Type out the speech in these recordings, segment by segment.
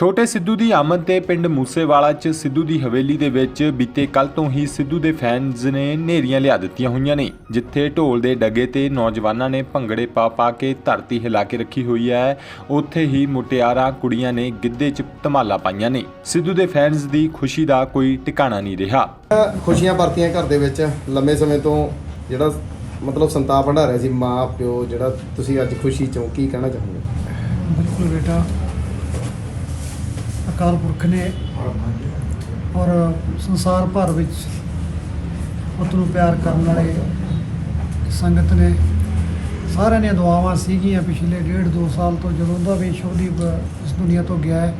ਛੋਟੇ ਸਿੱਧੂ ਦੀ ਆਮਦ ਤੇ ਪਿੰਡ ਮੂਸੇਵਾਲਾ 'ਚ ਸਿੱਧੂ ਦੀ ਹਵੇਲੀ ਦੇ ਵਿੱਚ ਬੀਤੇ ਕੱਲ ਤੋਂ ਹੀ ਸਿੱਧੂ ਦੇ ਫੈਨਸ ਨੇ ਨੇਰੀਆਂ ਲਿਆ ਦਿੱਤੀਆਂ ਹੋਈਆਂ ਨੇ ਜਿੱਥੇ ਢੋਲ ਦੇ ਡਗੇ ਤੇ ਨੌਜਵਾਨਾਂ ਨੇ ਭੰਗੜੇ ਪਾ ਪਾ ਕੇ ਧਰਤੀ ਹਿਲਾ ਕੇ ਰੱਖੀ ਹੋਈ ਹੈ। ਉੱਥੇ ਹੀ ਮੁਟਿਆਰਾਂ ਕੁੜੀਆਂ ਨੇ ਗਿੱਧੇ 'ਚ ਧਮਾਲਾ ਪਾਈਆਂ ਨੇ। ਸਿੱਧੂ ਦੇ ਫੈਨਸ ਦੀ ਖੁਸ਼ੀ ਦਾ ਕੋਈ ਟਿਕਾਣਾ ਨਹੀਂ ਰਿਹਾ। ਖੁਸ਼ੀਆਂ ਵਰਤੀਆਂ ਘਰ ਦੇ ਵਿੱਚ ਲੰਮੇ ਸਮੇਂ ਤੋਂ ਜਿਹੜਾ ਮਤਲਬ ਸੰਤਾਪ ਹੰਡਾ ਰਿਹਾ ਸੀ ਮਾਂ ਪਿਓ ਜਿਹੜਾ ਤੁਸੀਂ ਅੱਜ ਖੁਸ਼ੀ ਚੋਂ ਕੀ ਕਹਿਣਾ ਚਾਹੁੰਦੇ ਬਿਲਕੁਲ ਬੇਟਾ ਅਕਾਲ ਪੁਰਖ ਨੇ ਔਰ ਸੰਸਾਰ ਭਰ ਵਿੱਚ ਪੁੱਤ ਨੂੰ ਪਿਆਰ ਕਰਨ ਵਾਲੇ ਸੰਗਤ ਨੇ ਸਾਰਿਆਂ ਦੀਆਂ ਦੁਆਵਾਂ ਸੀਗੀਆਂ ਪਿਛਲੇ ਡੇਢ ਦੋ ਸਾਲ ਤੋਂ ਜਦੋਂ ਦਾ ਵੀ ਸ਼ੋਦੀਪ ਇਸ ਦੁਨੀਆ ਤੋਂ ਗਿਆ ਹੈ,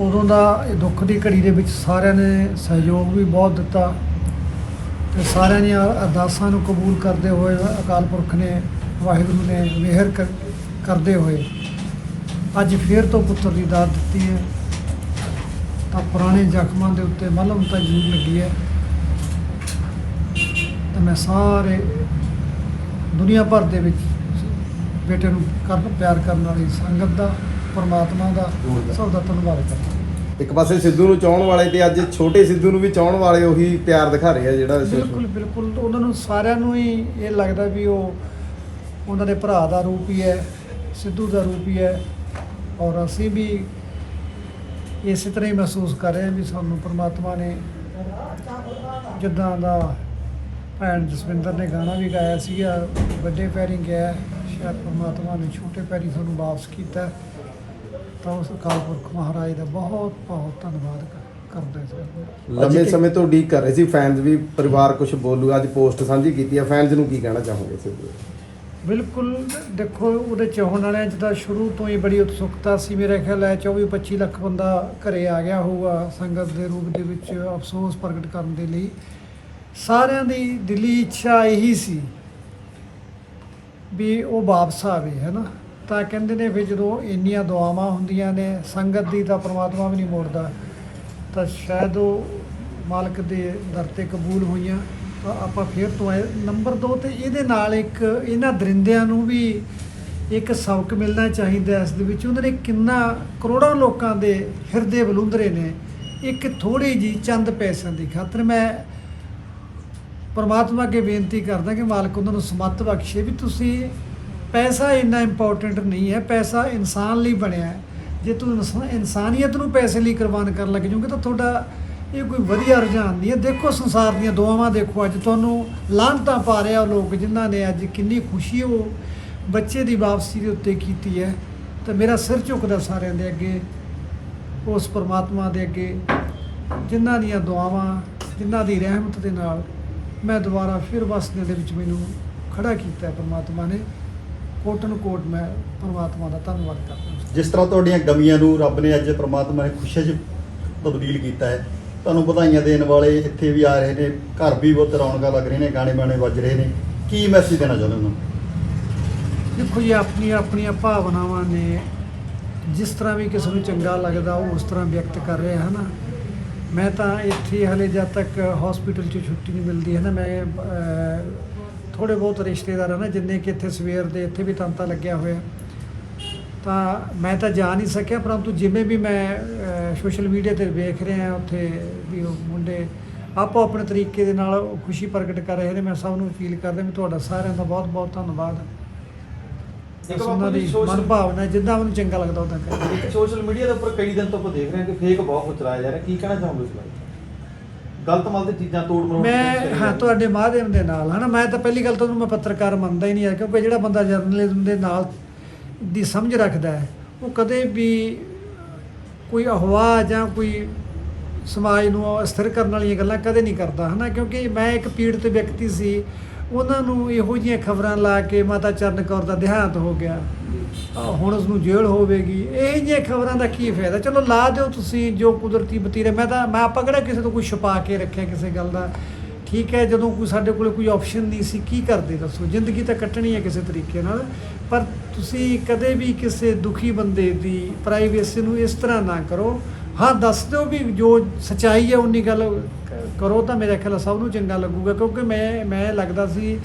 ਉਦੋਂ ਦਾ ਇਹ ਦੁੱਖ ਦੀ ਘੜੀ ਦੇ ਵਿੱਚ ਸਾਰਿਆਂ ਨੇ ਸਹਿਯੋਗ ਵੀ ਬਹੁਤ ਦਿੱਤਾ ਤੇ ਸਾਰਿਆਂ ਦੀਆਂ ਅਰਦਾਸਾਂ ਨੂੰ ਕਬੂਲ ਕਰਦੇ ਹੋਏ ਅਕਾਲ ਪੁਰਖ ਨੇ ਵਾਹਿਗੁਰੂ ਨੇ ਮਿਹਰ ਕਰ- ਕਰਦੇ ਹੋਏ ਅੱਜ ਫੇਰ ਤੋਂ ਪੁੱਤਰ ਦੀ ਦਾਤ ਦਿੱਤੀ ਹੈ। ਤਾਂ ਪੁਰਾਣੇ ਜ਼ਖਮਾਂ ਦੇ ਉੱਤੇ ਮਲਮ ਤਾਂ ਜ਼ਰੂਰ ਲੱਗੀ ਹੈ। ਤਾਂ ਮੈਂ ਸਾਰੇ ਦੁਨੀਆ ਭਰ ਦੇ ਵਿੱਚ ਬੇਟੇ ਨੂੰ ਕਰਨ ਪਿਆਰ ਕਰਨ ਵਾਲੀ ਸੰਗਤ ਦਾ ਪਰਮਾਤਮਾ ਦਾ ਸਭ ਦਾ ਧੰਨਵਾਦ ਕਰਦਾ। ਇੱਕ ਪਾਸੇ ਸਿੱਧੂ ਨੂੰ ਚਾਹਣ ਵਾਲੇ ਤੇ ਅੱਜ ਛੋਟੇ ਸਿੱਧੂ ਨੂੰ ਵੀ ਚਾਹਣ ਵਾਲੇ ਉਹੀ ਪਿਆਰ ਦਿਖਾ ਰਹੇ ਆ ਜਿਹੜਾ ਬਿਲਕੁਲ ਬਿਲਕੁਲ। ਉਹਨਾਂ ਨੂੰ ਸਾਰਿਆਂ ਨੂੰ ਹੀ ਇਹ ਲੱਗਦਾ ਵੀ ਉਹ ਉਹਨਾਂ ਦੇ ਭਰਾ ਦਾ ਰੂਪ ਹੀ ਹੈ ਸਿੱਧੂ ਦਾ ਰੂਪ ਹੀ ਹੈ। ਔਰ ਅਸੀਂ ਵੀ ਇਸੇ ਤਰ੍ਹਾਂ ਹੀ ਮਹਿਸੂਸ ਕਰ ਰਹੇ ਵੀ ਸਾਨੂੰ ਪ੍ਰਮਾਤਮਾ ਨੇ ਜਿੱਦਾਂ ਦਾ ਭੈਣ ਜਸਵਿੰਦਰ ਨੇ ਗਾਣਾ ਵੀ ਗਾਇਆ ਸੀਗਾ ਵੱਡੇ ਪੈਰੀ ਗਿਆ ਸ਼ਾਇਦ ਪ੍ਰਮਾਤਮਾ ਨੇ ਛੋਟੇ ਪੈਰੀ ਸਾਨੂੰ ਵਾਪਸ ਕੀਤਾ। ਤਾਂ ਉਸ ਅਕਾਲ ਪੁਰਖ ਮਹਾਰਾਜ ਦਾ ਬਹੁਤ ਬਹੁਤ ਧੰਨਵਾਦ ਕਰ- ਕਰਦੇ ਹਾਂ ਲੰਮੇ ਸਮੇਂ ਤੋਂ ਉਡੀਕ ਕਰ ਰਹੇ ਸੀ ਫੈਨਸ ਵੀ ਪਰਿਵਾਰ ਕੁਝ ਬੋਲੂ ਅੱਜ ਪੋਸਟ ਸਾਂਝੀ ਕੀਤੀ ਆ। ਫੈਨਸ ਨੂੰ ਕੀ ਕਹਿਣਾ ਚਾਹੋਗੇ ਸਿੱਧੂ ਬਿਲਕੁਲ, ਦੇਖੋ, ਉਹਦੇ ਚਾਹਣ ਵਾਲਿਆਂ 'ਚ ਤਾਂ ਸ਼ੁਰੂ ਤੋਂ ਹੀ ਬੜੀ ਉਤਸੁਕਤਾ ਸੀ ਮੇਰੇ ਖਿਆਲ ਹੈ 24 25 ਲੱਖ ਬੰਦਾ ਘਰੇ ਆ ਗਿਆ ਹੋਊਗਾ ਸੰਗਤ ਦੇ ਰੂਪ ਦੇ ਵਿੱਚ ਅਫਸੋਸ ਪ੍ਰਗਟ ਕਰਨ ਦੇ ਲਈ। ਸਾਰਿਆਂ ਦੀ ਦਿੱਲੀ ਇੱਛਾ ਇਹੀ ਸੀ ਵੀ ਉਹ ਵਾਪਸ ਆਵੇ, ਹੈ ਨਾ? ਤਾਂ ਕਹਿੰਦੇ ਨੇ ਫਿਰ ਜਦੋਂ ਇੰਨੀਆਂ ਦੁਆਵਾਂ ਹੁੰਦੀਆਂ ਨੇ, ਸੰਗਤ ਦੀ ਤਾਂ ਪ੍ਰਮਾਤਮਾ ਵੀ ਨਹੀਂ ਮੋੜਦਾ, ਤਾਂ ਸ਼ਾਇਦ ਉਹ ਮਾਲਕ ਦੇ ਦਰ ਤੇ ਕਬੂਲ ਹੋਈਆਂ। ਆਪਾਂ ਫੇਰ ਤੋਂ ਆਏ। ਨੰਬਰ 2 ਤੇ ਇਹਦੇ ਨਾਲ ਇੱਕ ਇਹਨਾਂ ਦਰਿੰਦਿਆਂ ਨੂੰ ਵੀ ਇੱਕ ਸਬਕ ਮਿਲਣਾ ਚਾਹੀਦਾ ਇਸ ਦੇ ਵਿੱਚ ਉਹਨਾਂ ਨੇ ਕਿੰਨਾ ਕਰੋੜਾਂ ਲੋਕਾਂ ਦੇ ਹਿਰਦੇ ਬਲੁੰਦਰੇ ਨੇ। ਇੱਕ ਥੋੜੀ ਜੀ ਚੰਦ ਪੈਸਿਆਂ ਦੀ ਖਾਤਰ ਮੈਂ ਪਰਮਾਤਮਾ ਅੱਗੇ ਬੇਨਤੀ ਕਰਦਾ ਕਿ ਮਾਲਕ ਉਹਨਾਂ ਨੂੰ ਸਮੱਤ ਬਖਸ਼ੇ ਵੀ ਤੁਸੀਂ ਪੈਸਾ ਇੰਨਾ ਇੰਪੋਰਟੈਂਟ ਨਹੀਂ ਹੈ। ਪੈਸਾ ਇਨਸਾਨ ਲਈ ਬਣਿਆ ਹੈ। ਜੇ ਤੂੰ ਇਨਸਾ- ਇਨਸਾਨੀਅਤ ਨੂੰ ਪੈਸੇ ਲਈ ਕੁਰਬਾਨ ਕਰਨ ਲੱਗ ਜਾਓਗੇ ਤਾਂ ਤੁਹਾਡਾ ਇਹ ਕੋਈ ਵਧੀਆ ਰੁਝਾਨ ਨਹੀਂ ਹੈ। ਦੇਖੋ ਸੰਸਾਰ ਦੀਆਂ ਦੁਆਵਾਂ ਦੇਖੋ ਅੱਜ। ਤੁਹਾਨੂੰ ਲਾਂਘਤਾਂ ਪਾ ਰਿਹਾ ਉਹ ਲੋਕ ਜਿਨ੍ਹਾਂ ਨੇ ਅੱਜ ਕਿੰਨੀ ਖੁਸ਼ੀ ਉਹ ਬੱਚੇ ਦੀ ਵਾਪਸੀ ਦੇ ਉੱਤੇ ਕੀਤੀ ਹੈ। ਤਾਂ ਮੇਰਾ ਸਿਰ ਝੁਕਦਾ ਸਾਰਿਆਂ ਦੇ ਅੱਗੇ, ਉਸ ਪਰਮਾਤਮਾ ਦੇ ਅੱਗੇ, ਜਿਨ੍ਹਾਂ ਦੀਆਂ ਦੁਆਵਾਂ, ਜਿਨ੍ਹਾਂ ਦੀ ਰਹਿਮਤ ਦੇ ਨਾਲ ਮੈਂ ਦੁਬਾਰਾ ਫਿਰ ਵਸਦੇ ਦੇ ਵਿੱਚ ਮੈਨੂੰ ਖੜਾ ਕੀਤਾ ਹੈ ਪਰਮਾਤਮਾ ਨੇ। ਕੋਟਨ ਕੋਟ ਮੈਂ ਪਰਮਾਤਮਾ ਦਾ ਧੰਨਵਾਦ ਕਰਦਾ ਜਿਸ ਤਰ੍ਹਾਂ ਤੁਹਾਡੀਆਂ ਗਮੀਆਂ ਨੂੰ ਰੱਬ ਨੇ ਅੱਜ ਪਰਮਾਤਮਾ ਨੇ ਖੁਸ਼ੀਆਂ 'ਚ ਤਬਦੀਲ ਕੀਤਾ ਹੈ ਤੁਹਾਨੂੰ ਵਧਾਈਆਂ ਦੇਣ ਵਾਲੇ ਇੱਥੇ ਵੀ ਆ ਰਹੇ ਨੇ ਘਰ ਵੀ ਬਹੁਤ ਰੌਣਕਾਂ ਲੱਗ ਰਹੀਆਂ ਨੇ ਗਾਣੇ ਬਾਣੇ ਵੱਜ ਰਹੇ ਨੇ। ਕੀ ਮੈਸੇਜ ਦੇਣਾ ਚਾਹੁੰਦੇ ਉਹਨਾਂ ਨੂੰ ਦੇਖੋ ਜੀ ਆਪਣੀਆਂ ਆਪਣੀਆਂ ਭਾਵਨਾਵਾਂ ਨੇ। ਜਿਸ ਤਰ੍ਹਾਂ ਵੀ ਕਿਸੇ ਨੂੰ ਚੰਗਾ ਲੱਗਦਾ ਉਹ ਉਸ ਤਰ੍ਹਾਂ ਵਿਅਕਤ ਕਰ ਰਿਹਾ ਹੈ ਨਾ ਮੈਂ ਤਾਂ ਇੱਥੇ ਹਲੇ ਜਦ ਤੱਕ ਹਸਪੀਟਲ 'ਚ ਛੁੱਟੀ ਨਹੀਂ ਮਿਲਦੀ ਹੈ ਨਾ ਮੈਂ ਅਹ, ਥੋੜੇ ਬਹੁਤ ਰਿਸ਼ਤੇਦਾਰ ਹਨ ਨਾ ਜਿੰਨੇ ਕਿ ਇੱਥੇ ਸਵੇਰ ਦੇ ਇੱਥੇ ਵੀ ਤੰਤਾ ਲੱਗਿਆ ਹੋਇਆ। ਤਾਂ ਮੈਂ ਤਾਂ ਜਾ ਨਹੀਂ ਸਕਿਆ ਪਰੰਤੂ ਜਿਵੇਂ ਵੀ ਮੈਂ ਸੋਸ਼ਲ ਮੀਡੀਆ ਤੇ ਵੇਖ ਰਿਹਾ ਉੱਥੇ ਵੀ ਉਹ ਮੁੰਡੇ ਆਪੋ ਆਪਣੇ ਤਰੀਕੇ ਦੇ ਨਾਲ ਖੁਸ਼ੀ ਪ੍ਰਗਟ ਕਰ ਰਹੇ ਨੇ ਮੈਂ ਸਭ ਨੂੰ ਅਪੀਲ ਕਰਦਾ ਵੀ ਤੁਹਾਡਾ ਸਾਰਿਆਂ ਦਾ ਬਹੁਤ ਬਹੁਤ ਧੰਨਵਾਦ। ਉਹਨਾਂ ਦੀ ਮਨ ਭਾਵਨਾ ਜਿੱਦਾਂ ਉਹਨੂੰ ਚੰਗਾ ਲੱਗਦਾ ਉਦਾਂ ਕਰ ਸੋਸ਼ਲ ਮੀਡੀਆ ਦੇ ਉੱਪਰ ਕਈ ਦਿਨ ਤੋਂ ਆਪਾਂ ਦੇਖ ਰਹੇ ਹਾਂ ਕਿ ਫੇਕ ਬਹੁਤ ਕੁਝ ਚਲਾਇਆ ਜਾ ਰਿਹਾ। ਕੀ ਕਹਿਣਾ ਚਾਹੋਗੇ ਇਸ ਬਾਰੇ? ਗਲਤ ਮਲ ਤੇ ਚੀਜ਼ਾਂ ਤੋੜ ਮਰੋੜ ਕੇ ਮੈਂ ਹਾਂ ਤੁਹਾਡੇ ਮਾਧਿਅਮ ਦੇ ਨਾਲ ਹਨਾ? ਮੈਂ ਤਾਂ ਪਹਿਲੀ ਗੱਲ ਤਾਂ ਉਹਨੂੰ ਮੈਂ ਪੱਤਰਕਾਰ ਮੰਨਦਾ ਹੀ ਨਹੀਂ ਹੈ ਕਿਉਂਕਿ ਜਿਹੜਾ ਬੰਦਾ ਜਰਨਲਿਜ਼ਮ ਦੇ ਨਾਲ ਦੀ ਸਮਝ ਰੱਖਦਾ ਹੈ। ਉਹ ਕਦੇ ਵੀ ਕੋਈ ਅਹਵਾ ਜਾਂ ਕੋਈ ਸਮਾਜ ਨੂੰ ਅਸਥਿਰ ਕਰਨ ਵਾਲੀਆਂ ਗੱਲਾਂ ਕਦੇ ਨਹੀਂ ਕਰਦਾ, ਹਨਾ? ਕਿਉਂਕਿ ਮੈਂ ਇੱਕ ਪੀੜਤ ਵਿਅਕਤੀ ਸੀ। ਉਹਨਾਂ ਨੂੰ ਇਹੋ ਜਿਹੀਆਂ ਖਬਰਾਂ ਲਾ ਕੇ ਮਾਤਾ ਚਰਨ ਕੌਰ ਦਾ ਦੇਹਾਂਤ ਹੋ ਗਿਆ। ਹੁਣ ਉਸ ਨੂੰ ਜੇਲ੍ਹ ਹੋਵੇਗੀ। ਇਹ ਜਿਹੀਆਂ ਖਬਰਾਂ ਦਾ ਕੀ ਫਾਇਦਾ? ਚਲੋ, ਲਾ ਦਿਓ ਤੁਸੀਂ ਜੋ ਕੁਦਰਤੀ ਬਤੀਰੇ। ਮੈਂ ਤਾਂ, ਮੈਂ ਆਪਾਂ ਕਿਹੜਾ ਕਿਸੇ ਤੋਂ ਕੋਈ ਛੁਪਾ ਕੇ ਰੱਖਿਆ ਕਿਸੇ ਗੱਲ ਦਾ? ਠੀਕ ਹੈ, ਜਦੋਂ ਕੋਈ ਸਾਡੇ ਕੋਲ ਕੋਈ ਆਪਸ਼ਨ ਨਹੀਂ ਸੀ, ਕੀ ਕਰਦੇ ਦੱਸੋ? ਜ਼ਿੰਦਗੀ ਤਾਂ ਕੱਟਣੀ ਹੈ ਕਿਸੇ ਤਰੀਕੇ ਨਾਲ। ਪਰ ਤੁਸੀਂ ਕਦੇ ਵੀ ਕਿਸੇ ਦੁਖੀ ਬੰਦੇ ਦੀ ਪ੍ਰਾਈਵੇਸੀ ਨੂੰ ਇਸ ਤਰ੍ਹਾਂ ਨਾ ਕਰੋ। ਹਾਂ, ਦੱਸ ਦਿਓ ਵੀ ਜੋ ਸਚਾਈ ਹੈ ਉਨੀ ਗੱਲ ਕਰੋ ਤਾਂ ਮੇਰਾ ਖਿਆਲ ਸਭ ਨੂੰ ਚੰਗਾ ਲੱਗੂਗਾ, ਕਿਉਂਕਿ ਮੈਂ ਮੈਂ ਲੱਗਦਾ ਸੀ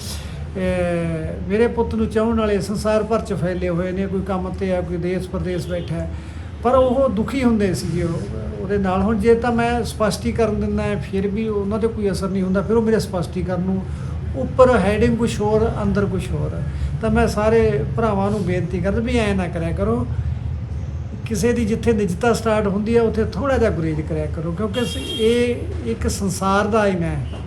ਮੇਰੇ ਪੁੱਤ ਨੂੰ ਚਾਹਣ ਵਾਲੇ ਸੰਸਾਰ ਭਰ ਚ ਫੈਲੇ ਹੋਏ ਨੇ, ਕੋਈ ਕੰਮ ਤੇ ਆ, ਕੋਈ ਦੇਸ਼ ਪ੍ਰਦੇਸ਼ ਬੈਠਾ ਪਰ ਉਹ ਦੁਖੀ ਹੁੰਦੇ ਸੀਗੇ ਉਹ- ਉਹਦੇ ਨਾਲ। ਹੁਣ ਜੇ ਤਾਂ ਮੈਂ ਸਪਸ਼ਟੀਕਰਨ ਦਿੰਦਾ ਫਿਰ ਵੀ ਉਹਨਾਂ ਤੇ ਕੋਈ ਅਸਰ ਨਹੀਂ ਹੁੰਦਾ, ਫਿਰ ਉਹ ਮੇਰੇ ਸਪਸ਼ਟੀਕਰਨ ਨੂੰ ਉੱਪਰ ਹੈਡਿੰਗ ਕੁਛ ਹੋਰ, ਅੰਦਰ ਕੁਛ ਹੋਰ। ਹੈ। ਤਾਂ ਮੈਂ ਸਾਰੇ ਭਰਾਵਾਂ ਨੂੰ ਬੇਨਤੀ ਕਰਦਾ ਵੀ ਐ ਨਾ ਕਰਿਆ ਕਰੋ। ਕਿਸੇ ਦੀ ਜਿੱਥੇ ਨਿਜਤਾ ਸਟਾਰਟ ਹੁੰਦੀ ਹੈ ਉੱਥੇ ਥੋੜਾ ਜਿਹਾ ਗੁਰੇਜ ਕਰਿਆ ਕਰੋ, ਕਿਉਂਕਿ ਇਹ ਇੱਕ ਸੰਸਾਰ ਦਾ ਆਇਨਾ ਹੈ।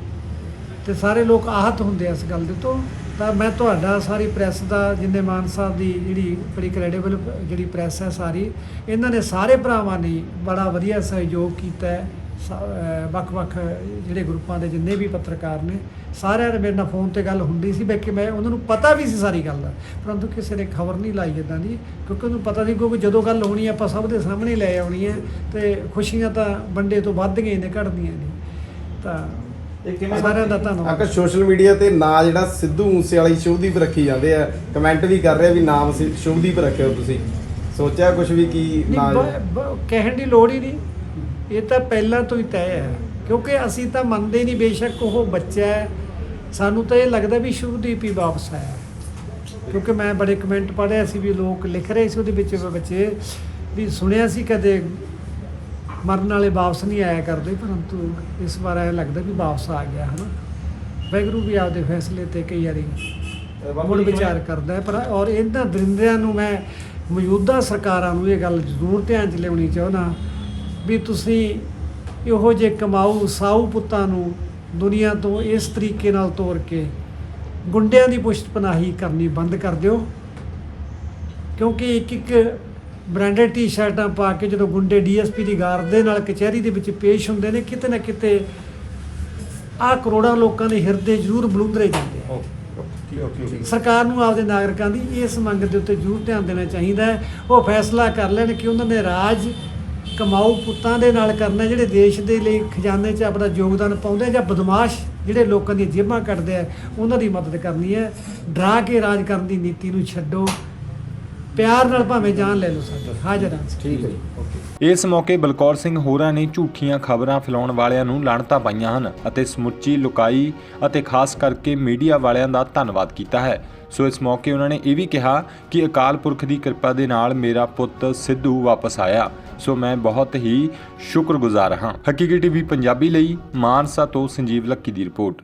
ਤੇ ਸਾਰੇ ਲੋਕ ਆਹਤ ਹੁੰਦੇ ਆ ਇਸ ਗੱਲ ਦੇ ਤੋਂ। ਤਾਂ ਮੈਂ ਤੁਹਾਡਾ ਸਾਰੀ ਪ੍ਰੈਸ ਦਾ, ਜਿੰਨੇ ਮਾਨ ਸਾਹਿਬ ਦੀ ਜਿਹੜੀ ਬੜੀ ਕ੍ਰੈਡੀਬਲ ਜਿਹੜੀ ਪ੍ਰੈਸ ਹੈ ਸਾਰੀ, ਇਹਨਾਂ ਨੇ ਸਾਰੇ ਭਰਾਵਾਂ ਨੇ ਬੜਾ ਵਧੀਆ ਸਹਿਯੋਗ ਕੀਤਾ ਹੈ। ਵੱਖ-ਵੱਖ ਜਿਹੜੇ ਗਰੁੱਪਾਂ ਦੇ ਜਿੰਨੇ ਵੀ ਪੱਤਰਕਾਰ ਨੇ ਸਾਰਿਆਂ ਨੇ ਮੇਰੇ ਨਾਲ ਫੋਨ ਤੇ ਗੱਲ ਹੁੰਦੀ ਸੀ ਕਿ ਮੈਂ ਉਹਨਾਂ ਨੂੰ ਪਤਾ ਵੀ ਸੀ ਸਾਰੀ ਗੱਲ ਦਾ। ਪਰੰਤੂ ਕਿਸੇ ਨੇ ਖਬਰ ਨਹੀਂ ਲਾਈ ਇਦਾਂ ਦੀ ਕਿਉਂਕਿ ਉਹਨੂੰ ਪਤਾ ਸੀ ਕਿਉਂਕਿ ਜਦੋਂ ਗੱਲ ਹੋਣੀ ਹੈ ਆਪਾਂ ਸਭ ਦੇ ਸਾਹਮਣੇ ਲੈ ਆਉਣੀ ਹੈ ਤੇ ਖੁਸ਼ੀਆਂ ਤਾਂ ਵੰਡੇ ਤੋਂ ਵੱਧ ਗਈਆਂ ਨੇ ਘਟਦੀਆਂ ਨੇ। ਤਾਂ ਇਹ ਕਿਵੇਂ ਸਾਰਿਆਂ ਦਾ ਧੰਨਵਾਦ। ਆਕਰ ਸੋਸ਼ਲ ਮੀਡੀਆ ਤੇ ਨਾਂ ਜਿਹੜਾ ਸਿੱਧੂ ਮੂਸੇ ਵਾਲੀ ਸ਼ੁਭਦੀਪ ਰੱਖੀ ਜਾਂਦੇ ਆ ਕਮੈਂਟ ਵੀ ਕਰ ਰਹੇ ਆ ਵੀ ਨਾਮ ਸ਼ੁਭਦੀਪ ਰੱਖਿਓ ਤੁਸੀਂ। ਸੋਚਿਆ ਕੁਝ ਵੀ ਕੀ ਨਾਂ ਕਹਿਣ ਦੀ ਲੋੜ ਹੀ ਨਹੀਂ। ਇਹ ਤਾਂ ਪਹਿਲਾਂ ਤੋਂ ਹੀ ਤੈਅ ਹੈ ਕਿਉਂਕਿ ਅਸੀਂ ਤਾਂ ਮੰਨਦੇ ਨਹੀਂ ਬੇਸ਼ੱਕ ਉਹ ਬੱਚਾ ਹੈ। ਸਾਨੂੰ ਤਾਂ ਇਹ ਲੱਗਦਾ ਵੀ ਸ਼ੁਭਦੀਪ ਹੀ ਵਾਪਸ ਆਇਆ। ਕਿਉਂਕਿ ਮੈਂ ਬੜੇ ਕਮੈਂਟ ਪੜ੍ਹੇ ਸੀ ਵੀ ਲੋਕ ਲਿਖ ਰਹੇ ਸੀ ਉਹਦੇ ਵਿੱਚ ਬੱਚੇ ਵੀ ਸੁਣਿਆ ਸੀ ਕਦੇ ਮਰਨ ਵਾਲੇ ਵਾਪਸ ਨਹੀਂ ਆਇਆ ਕਰਦੇ ਪਰੰਤੂ ਇਸ ਵਾਰ ਐ ਲੱਗਦਾ ਵੀ ਵਾਪਸ ਆ ਗਿਆ ਹਨਾ। ਵੈਗਰੂ ਵੀ ਆਪਦੇ ਫੈਸਲੇ ਤੇ ਕਈ ਵਾਰੀ ਮੁੜ ਵਿਚਾਰ ਕਰਦਾ ਹੈ ਪਰ ਔਰ ਇਹਨਾਂ ਦਰਿੰਦਿਆਂ ਨੂੰ ਮੈਂ ਮੌਜੂਦਾ ਸਰਕਾਰਾਂ ਨੂੰ ਇਹ ਗੱਲ ਜ਼ਰੂਰ ਧਿਆਨ 'ਚ ਲਿਆਉਣੀ ਚਾਹੁੰਦਾ। ਵੀ ਤੁਸੀਂ ਇਹੋ ਜਿਹੇ ਕਮਾਊ ਸਾਊ ਪੁੱਤਾਂ ਨੂੰ ਦੁਨੀਆ ਤੋਂ ਇਸ ਤਰੀਕੇ ਨਾਲ ਤੋਰ ਕੇ ਗੁੰਡਿਆਂ ਦੀ ਪੁਸ਼ਤ ਪਨਾਹੀ ਕਰਨੀ ਬੰਦ ਕਰ ਦਿਓ। ਕਿਉਂਕਿ ਇੱਕ ਇੱਕ ਬ੍ਰਾਂਡਡ ਟੀ-ਸ਼ਰਟਾਂ ਪਾ ਕੇ ਜਦੋਂ ਗੁੰਡੇ ਡੀਐਸਪੀ ਦੀ ਗਾਰਡ ਦੇ ਨਾਲ ਕਚਹਿਰੀ ਦੇ ਵਿੱਚ ਪੇਸ਼ ਹੁੰਦੇ ਨੇ ਕਿਤੇ ਨਾ ਕਿਤੇ ਆਹ ਕਰੋੜਾਂ ਲੋਕਾਂ ਦੇ ਹਿਰਦੇ ਜ਼ਰੂਰ ਬਲੂੰਦਰੇ ਜਾਂਦੇ ਆ। ਸਰਕਾਰ ਨੂੰ ਆਪਦੇ ਨਾਗਰਿਕਾਂ ਦੀ ਇਸ ਮੰਗ ਦੇ ਉੱਤੇ ਜ਼ਰੂਰ ਧਿਆਨ ਦੇਣਾ ਚਾਹੀਦਾ ਹੈ। ਉਹ ਫੈਸਲਾ ਕਰ ਲੈਣ ਕਿ ਉਹਨਾਂ ਨੇ ਰਾਜ ਕਮਾਊ ਪੁੱਤਾਂ ਦੇ ਨਾਲ ਕਰਨਾ ਜਿਹੜੇ ਦੇਸ਼ ਦੇ ਲਈ ਖਜ਼ਾਨੇ 'ਚ ਆਪਣਾ ਯੋਗਦਾਨ ਪਾਉਂਦੇ ਆ ਜਾਂ ਬਦਮਾਸ਼ ਜਿਹੜੇ ਲੋਕਾਂ ਦੀਆਂ ਜੇਬਾਂ ਕੱਟਦੇ ਆ ਉਹਨਾਂ ਦੀ ਮਦਦ ਕਰਨੀ ਹੈ। ਡਰਾ ਕੇ ਰਾਜ ਕਰਨ ਦੀ ਨੀਤੀ ਨੂੰ ਛੱਡੋ। ਪਿਆਰ ਨਾਲ ਭਾਵੇਂ ਜਾਨ ਲੈ ਲਓ ਸਾਡੀ ਹਾਜ਼ਰ ਹਾਂ ਠੀਕ ਹੈ ਜੀ ਓਕੇ। ਇਸ ਮੌਕੇ ਬਲਕੌਰ ਸਿੰਘ ਹੋਰਾਂ ਨੇ ਝੂਠੀਆਂ ਖਬਰਾਂ ਫੈਲਾਉਣ ਵਾਲਿਆਂ ਨੂੰ ਲਾਹਣਤਾਂ ਪਾਈਆਂ ਹਨ ਅਤੇ ਸਮੁੱਚੀ ਲੁਕਾਈ ਅਤੇ ਖਾਸ ਕਰਕੇ ਮੀਡੀਆ ਵਾਲਿਆਂ ਦਾ ਧੰਨਵਾਦ ਕੀਤਾ ਹੈ। ਸੋ ਇਸ ਮੌਕੇ ਉਹਨਾਂ ਨੇ ਇਹ ਵੀ ਕਿਹਾ ਕਿ ਅਕਾਲ ਪੁਰਖ ਦੀ ਕਿਰਪਾ ਦੇ ਨਾਲ ਮੇਰਾ ਪੁੱਤ ਸਿੱਧੂ ਵਾਪਸ ਆਇਆ। ਸੋ ਮੈਂ ਬਹੁਤ ਹੀ ਸ਼ੁਕਰਗੁਜ਼ਾਰ ਹਾਂ। ਹਕੀਕੀ ਟੀਵੀ ਪੰਜਾਬੀ ਲਈ ਮਾਨਸਾ ਤੋਂ ਸੰਜੀਵ ਲੱਕੀ ਦੀ ਰਿਪੋਰਟ।